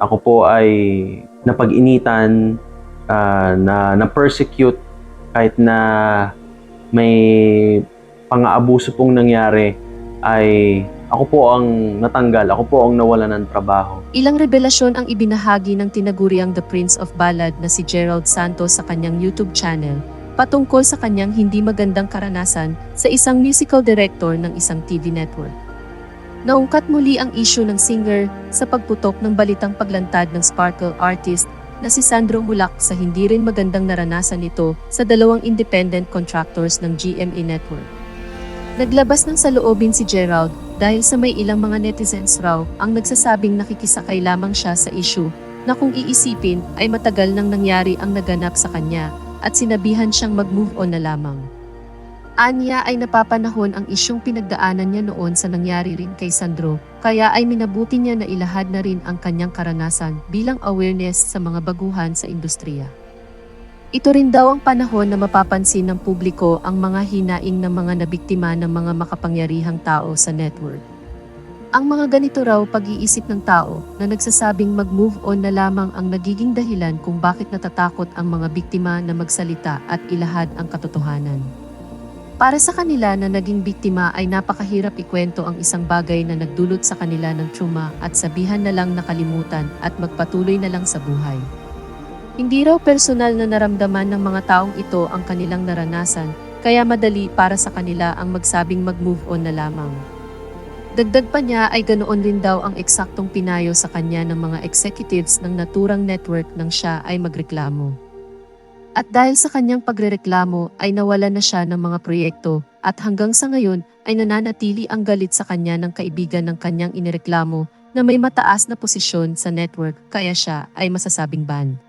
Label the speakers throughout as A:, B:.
A: ako po ay napag-initan, ah, na na-persecute kahit na may pang-aabuso pong nangyari ay ako po ang natanggal, ako po ang nawala ng trabaho.
B: Ilang revelasyon ang ibinahagi ng tinaguriang The Prince of Ballad na si Gerald Santos sa kanyang YouTube channel patungkol sa kanyang hindi magandang karanasan sa isang musical director ng isang TV network. Naungkat muli ang issue ng singer sa pagputok ng balitang paglantad ng sparkle artist na si Sandro Mulak sa hindi rin magandang naranasan nito sa dalawang independent contractors ng GMA Network. Naglabas ng saloobin si Gerald dahil sa may ilang mga netizens raw ang nagsasabing nakikisakay lamang siya sa issue na kung iisipin ay matagal nang nangyari ang naganap sa kanya at sinabihan siyang mag-move on na lamang. Anya ay napapanahon ang isyong pinagdaanan niya noon sa nangyari rin kay Sandro, kaya ay minabuti niya na ilahad na rin ang kanyang karanasan bilang awareness sa mga baguhan sa industriya. Ito rin daw ang panahon na mapapansin ng publiko ang mga hinaing ng mga nabiktima ng mga makapangyarihang tao sa network. Ang mga ganito raw pag-iisip ng tao na nagsasabing mag-move on na lamang ang nagiging dahilan kung bakit natatakot ang mga biktima na magsalita at ilahad ang katotohanan. Para sa kanila na naging biktima ay napakahirap ikwento ang isang bagay na nagdulot sa kanila ng trauma at sabihan na lang nakalimutan at magpatuloy na lang sa buhay. Hindi raw personal na naramdaman ng mga taong ito ang kanilang naranasan, kaya madali para sa kanila ang magsabing mag-move on na lamang. Dagdag pa niya ay ganoon rin daw ang eksaktong pinayo sa kanya ng mga executives ng naturang network nang siya ay magreklamo. At dahil sa kanyang pagrereklamo ay nawala na siya ng mga proyekto at hanggang sa ngayon ay nananatili ang galit sa kanya ng kaibigan ng kanyang inireklamo na may mataas na posisyon sa network kaya siya ay masasabing ban.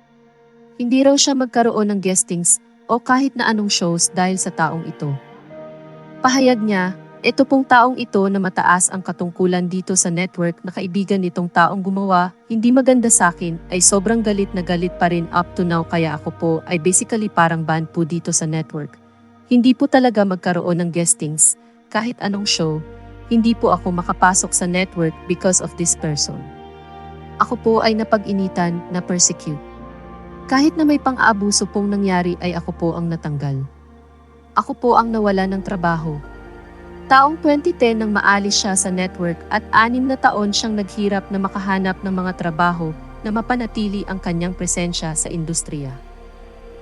B: Hindi raw siya magkaroon ng guestings o kahit na anong shows dahil sa taong ito. Pahayag niya, ito pong taong ito na mataas ang katungkulan dito sa network na kaibigan nitong taong gumawa, hindi maganda sa akin, ay sobrang galit na galit pa rin up to now kaya ako po ay basically parang ban po dito sa network. Hindi po talaga magkaroon ng guestings, kahit anong show, hindi po ako makapasok sa network because of this person. Ako po ay napag-initan na persecute. Kahit na may pang-aabuso pong nangyari ay ako po ang natanggal. Ako po ang nawala ng trabaho. Taong 2010 nang maalis siya sa network at anim na taon siyang naghirap na makahanap ng mga trabaho na mapanatili ang kanyang presensya sa industriya.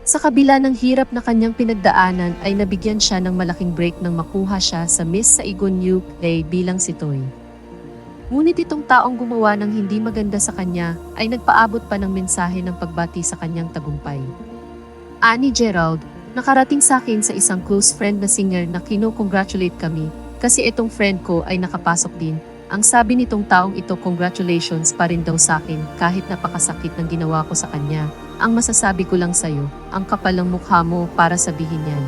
B: Sa kabila ng hirap na kanyang pinagdaanan ay nabigyan siya ng malaking break nang makuha siya sa Miss Saigon UK bilang si Toy. Ngunit itong taong gumawa ng hindi maganda sa kanya ay nagpaabot pa ng mensahe ng pagbati sa kanyang tagumpay. Ani Gerald, nakarating sa akin sa isang close friend na singer na kino-congratulate kami kasi itong friend ko ay nakapasok din. Ang sabi nitong taong ito congratulations pa rin daw sa akin kahit napakasakit ng ginawa ko sa kanya. Ang masasabi ko lang sa'yo, ang kapal ng mukha mo para sabihin yan.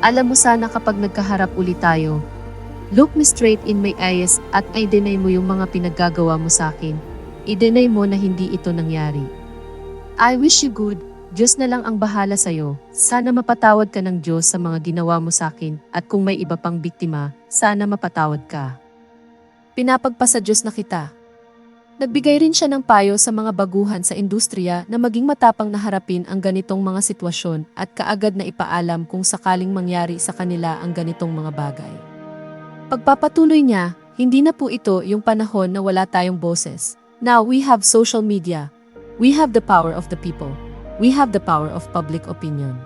B: Alam mo sana kapag nagkaharap ulit tayo, look me straight in my eyes at i-deny mo yung mga pinaggagawa mo sa akin. I-deny mo na hindi ito nangyari. I wish you good, Diyos na lang ang bahala sa'yo. Sana mapatawad ka ng Diyos sa mga ginawa mo sa akin at kung may iba pang biktima, sana mapatawad ka. Pinapagpasa Diyos na kita. Nagbigay rin siya ng payo sa mga baguhan sa industriya na maging matapang na harapin ang ganitong mga sitwasyon at kaagad na ipaalam kung sakaling mangyari sa kanila ang ganitong mga bagay. Pagpapatuloy niya, hindi na po ito yung panahon na wala tayong boses. Now we have social media. We have the power of the people. We have the power of public opinion.